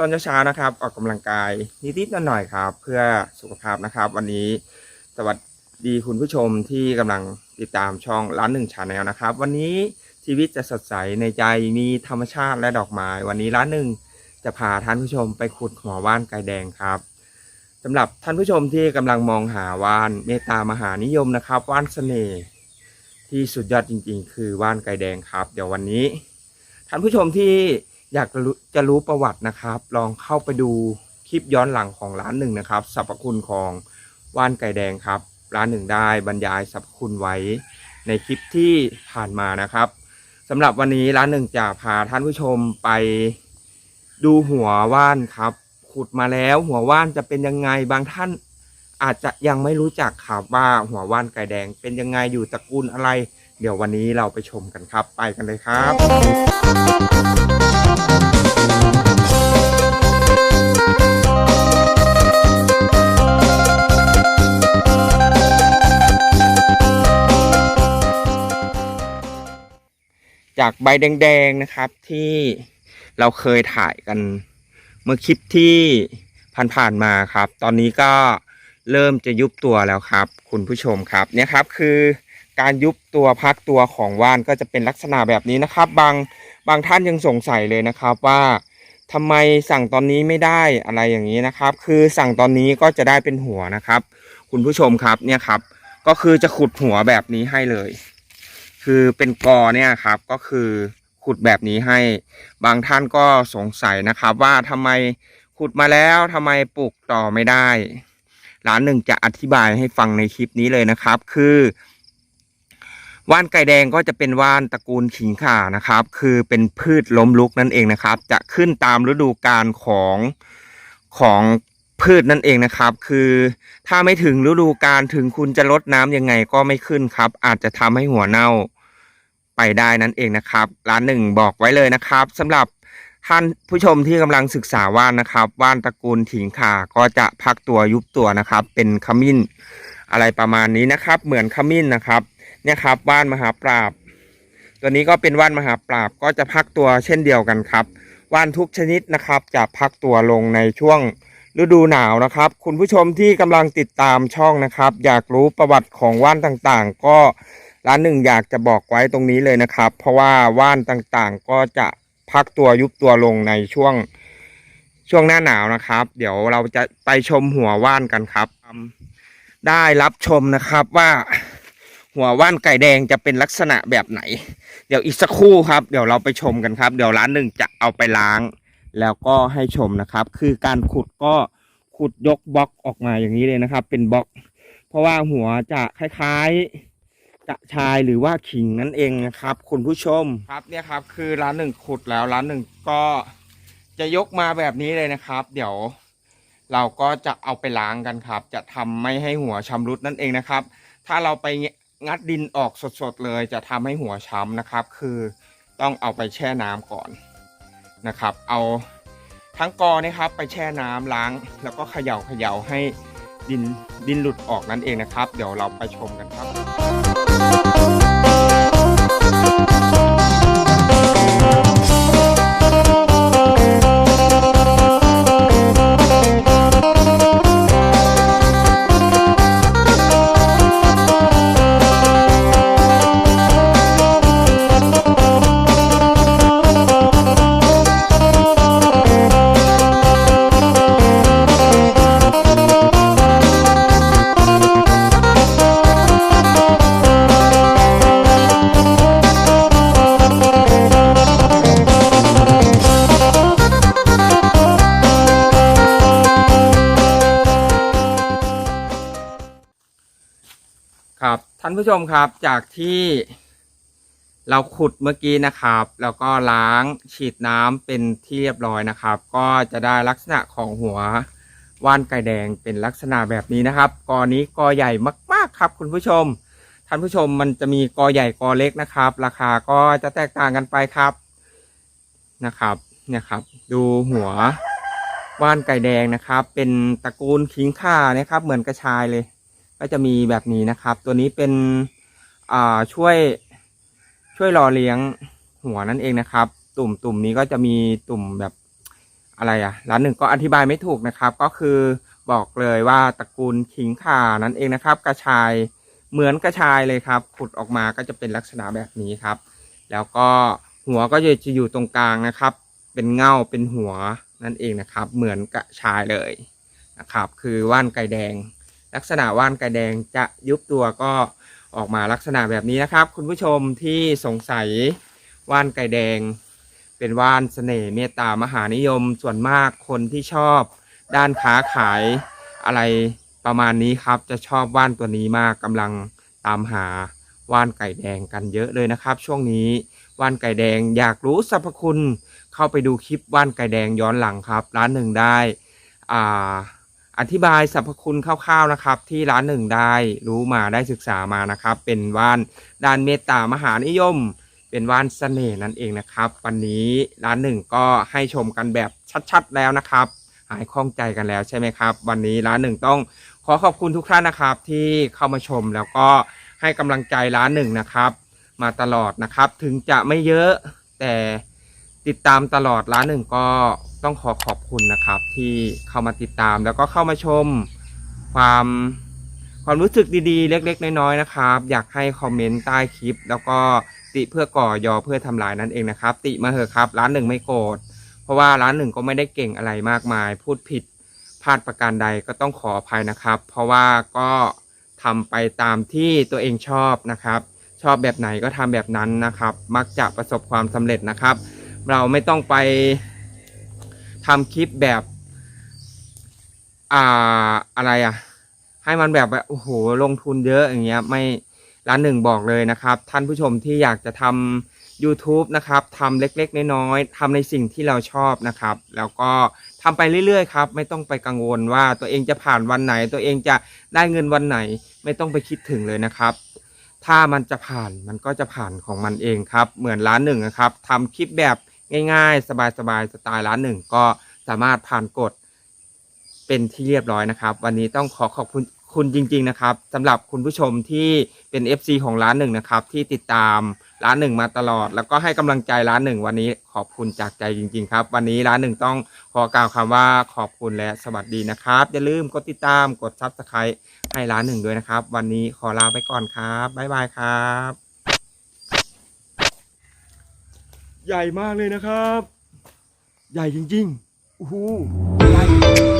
ตอนเช้าๆนะครับ ออกกำลังกายนิดๆหน่อยๆครับ เพื่อสุขภาพนะครับ วันนี้ สวัสดีคุณผู้ชมที่กำลังติดตามช่องร้านหนึ่งชาแนลนะครับ วันนี้ชีวิตจะสดใสในใจมีธรรมชาติและดอกไม้ วันนี้ร้านหนึ่งจะพาท่านผู้ชมไปขุดหัวว่านไก่แดงครับสำหรับท่านผู้ชมที่กำลังมองหาว่านเมตตามหานิยมนะครับว่านเสน่ห์ที่สุดยอดจริง ๆ คือว่านไก่แดงครับ เดี๋ยววันนี้ ท่านผู้ชมที่ อยากจะรู้จะรู้ประวัตินะครับ ลองเข้าไปดูคลิปย้อนหลังของร้านหนึ่งนะครับสรรพคุณของว่านไก่แดงครับ ร้านหนึ่งได้บรรยายสรรพคุณไว้ในคลิปที่ผ่านมานะครับสำหรับวันนี้ร้านหนึ่งจะพาท่านผู้ชมไปดูหัวว่านครับ ขุดมาแล้วหัวว่านจะเป็นยังไงบางท่านอาจจะยังไม่รู้จักครับว่าหัวว่านไก่แดงเป็นยังไงอยู่ตระกูลอะไร เดี๋ยววันนี้เราไปชมกันครับ ไปกันเลยครับ จากใบแดงๆนะครับที่เราเคยถ่ายกันเมื่อคลิปที่ผ่านๆมาครับ ตอนนี้ก็เริ่มจะยุบตัวแล้วครับ คุณผู้ชมครับเนี่ยครับคือ การยุบตัวพักตัวของว่านก็จะเป็นลักษณะแบบนี้นะครับ บางบางท่านยังสงสัยเลยนะครับว่าทำไมสั่งตอนนี้ไม่ได้อะไรอย่างนี้นะครับ คือสั่งตอนนี้ก็จะได้เป็นหัวนะครับ คุณผู้ชมครับเนี่ยครับ ก็คือจะขุดหัวแบบนี้ให้เลย คือเป็นกอเนี่ยครับก็คือขุดแบบนี้ให้ บางท่านก็สงสัยนะครับ ว่าทำไมขุดมาแล้วทำไมปลูกต่อไม่ได้ร้านหนึ่งจะอธิบายให้ฟังในคลิปนี้เลยนะครับ คือ ว่านไก่แดงก็จะเป็นว่านตระกูลขิงข่านะครับ คือเป็นพืชล้มลุกนั่นเองนะครับ จะขึ้นตามฤดูกาลของของพืชนั่นเองนะครับ คือถ้าไม่ถึงฤดูกาลถึงคุณจะลดน้ำยังไงก็ไม่ขึ้นครับ อาจจะทำให้หัวเน่าไปได้นั่นเองนะครับ ร้านหนึ่งบอกไว้เลยนะครับสำหรับท่านผู้ชมที่กำลังศึกษาว่านนะครับ ว่านตระกูลถิงข่าก็จะพักตัวยุบตัวนะครับ เป็นขมิ้น อะไรประมาณนี้นะครับ เหมือนขมิ้นนะครับ เนี่ยครับว่านมหาปราบ ตัวนี้ก็เป็นว่านมหาปราบก็จะพักตัวเช่นเดียวกันครับว่านทุกชนิดนะครับจะพักตัวลงในช่วงฤดูหนาวนะครับ คุณผู้ชมที่กำลังติดตามช่องนะครับ อยากรู้ประวัติของว่านต่างๆ ก็ร้านหนึ่งอยากจะบอกไว้ตรงนี้เลยนะครับ เพราะว่าว่านต่างๆ ก็จะพักตัวยุบตัวลงในช่วงช่วงหน้าหนาวนะครับ เดี๋ยวเราจะไปชมหัวว่านกันครับ ได้รับชมนะครับว่า หัวว่านไก่แดงจะเป็นลักษณะแบบไหน เดี๋ยวอีกสักครู่ครับ เดี๋ยวเราไปชมกันครับ เดี๋ยวร้านหนึ่งจะเอาไปล้าง แล้วก็ให้ชมนะครับ คือการขุดก็ขุดยกบล็อกออกมาอย่างนี้เลยนะครับ เป็นบล็อก เพราะว่าหัวจะคล้ายๆกระชายหรือว่าขิงนั่นเองนะครับ คุณผู้ชมครับเนี่ยครับ คือร้านหนึ่งขุดแล้วร้านหนึ่งก็จะยกมาแบบนี้เลยนะครับ เดี๋ยวเราก็จะเอาไปล้างกันครับ จะทำไม่ให้หัวชำรุดนั่นเองนะครับ ถ้าเราไป งัดดินออกสดๆเลย จะทำให้หัวช้ำนะครับ คือต้องเอาไปแช่น้ำก่อนนะครับ เอาทั้งกอเนะครับไปแช่น้ำล้าง แล้วก็เขย่าเขย่าให้ดินดินหลุดออกนั่นเองนะครับ เดี๋ยวเราไปชมกันครับ ครับท่านผู้ชมครับจากที่เราขุดเมื่อกี้นะครับ แล้วก็ล้างฉีดน้ำเป็นที่เรียบร้อยนะครับ ก็จะได้ลักษณะของหัวว่านไก่แดงเป็นลักษณะแบบนี้นะครับกอนี้กอใหญ่มากๆครับ คุณผู้ชม ท่านผู้ชมมันจะมีกอใหญ่กอเล็กนะครับ ราคาก็จะแตกต่างกันไปครับนะครับ เนี่ยครับ ดูหัวว่านไก่แดงนะครับ เป็นตระกูลคิงค่านะครับ เหมือนกระชายเลย ก็จะมีแบบนี้นะครับ ตัวนี้เป็นอ่าช่วยช่วยรอเลี้ยงหัวนั่นเองนะครับ ตุ่มตุ่มนี้ก็จะมีตุ่มแบบอะไรอะร้านหนึ่งก็อธิบายไม่ถูกนะครับ ก็คือบอกเลยว่าตระกูลขิงข่านั่นเองนะครับ กระชายเหมือนกระชายเลยครับ ขุดออกมาก็จะเป็นลักษณะแบบนี้ครับ แล้วก็หัวก็จะอยู่ตรงกลางนะครับ เป็นเงาเป็นหัวนั่นเองนะครับ เหมือนกระชายเลยนะครับ คือว่านไก่แดง ลักษณะว่านไก่แดงจะยุบตัวก็ออกมาลักษณะแบบนี้นะครับ คุณผู้ชมที่สงสัยว่านไก่แดง เป็นว่านเสน่ห์เมตตามหานิยมส่วนมากคนที่ชอบด้านค้าขายอะไรประมาณนี้ครับจะชอบว่านตัวนี้มากกำลังตามหาว่านไก่แดงกันเยอะเลยนะครับ ช่วงนี้ว่านไก่แดงอยากรู้สรรพคุณ เข้าไปดูคลิปว่านไก่แดงย้อนหลังครับ ร้านหนึ่งได้อ่า อธิบายสรรพคุณคร่าวๆนะครับ ที่ร้านหนึ่งได้รู้มาได้ศึกษามานะครับ เป็นว่านด้านเมตตามหานิยม เป็นว่านเสน่ห์นั่นเองนะครับ วันนี้ร้านหนึ่งก็ให้ชมกันแบบชัดๆแล้วนะครับ หายคล่องใจกันแล้วใช่ไหมครับ วันนี้ร้านหนึ่งต้องขอขอบคุณทุกท่านนะครับ ที่เข้ามาชมแล้วก็ให้กำลังใจร้านหนึ่งนะครับ มาตลอดนะครับถึงจะไม่เยอะแต่ติดตามตลอดร้านหนึ่งก็ ต้องขอขอบคุณนะครับที่เข้ามาติดตามแล้วก็เข้ามาชมความความรู้สึกดีๆ เล็ก ๆ น้อยๆนะครับ อยากให้คอมเมนต์ใต้คลิป แล้วก็ติเพื่อก่อยอเพื่อทำลายนั่นเองนะครับ ติมาเถอะครับ ร้านหนึ่งไม่โกรธเพราะว่าร้านหนึ่งก็ไม่ได้เก่งอะไรมากมาย พูดผิดพลาดประการใดก็ต้องขออภัยนะครับ เพราะว่าก็ทำไปตามที่ตัวเองชอบนะครับ ชอบแบบไหนก็ทำแบบนั้นนะครับ มักจะประสบความสำเร็จนะครับ เราไม่ต้องไป ทำคลิปแบบ อ่าอะไรอะ ให้มันแบบโอ้โหลงทุนเยอะอย่างเงี้ย ไม่ร้านหนึ่งบอกเลยนะครับ ท่านผู้ชมที่อยากจะทำ YouTube นะครับทำเล็กๆ น้อยๆทำในสิ่งที่เราชอบนะครับ แล้วก็ทำไปเรื่อยๆครับ ไม่ต้องไปกังวลว่าตัวเองจะผ่านวันไหน ตัวเองจะได้เงินวันไหน ไม่ต้องไปคิดถึงเลยนะครับ ถ้ามันจะผ่านมันก็จะผ่านของมันเองครับ เหมือนร้านหนึ่งนะครับทำคลิปแบบ ง่ายๆ สบายๆสไตล์ร้านหนึ่งก็สามารถผ่านกฎเป็นที่เรียบร้อยนะครับ วันนี้ต้องขอขอบคุณคุณจริง ๆ นะครับสำหรับคุณผู้ชมที่เป็น FC ของร้านหนึ่งนะครับ ที่ติดตามร้านหนึ่งมาตลอด แล้วก็ให้กำลังใจร้านหนึ่งวันนี้ขอบคุณจากใจจริง ๆ ครับ วันนี้ร้านหนึ่งต้องขอกล่าวคำว่าขอบคุณและสวัสดีนะครับ อย่าลืมกดติดตามกด Subscribe ให้ร้านหนึ่งด้วยนะครับ วันนี้ขอลาไปก่อนครับบ๊ายบายครับ ใหญ่มากเลยนะครับ ใหญ่จริงๆโอ้โหใหญ่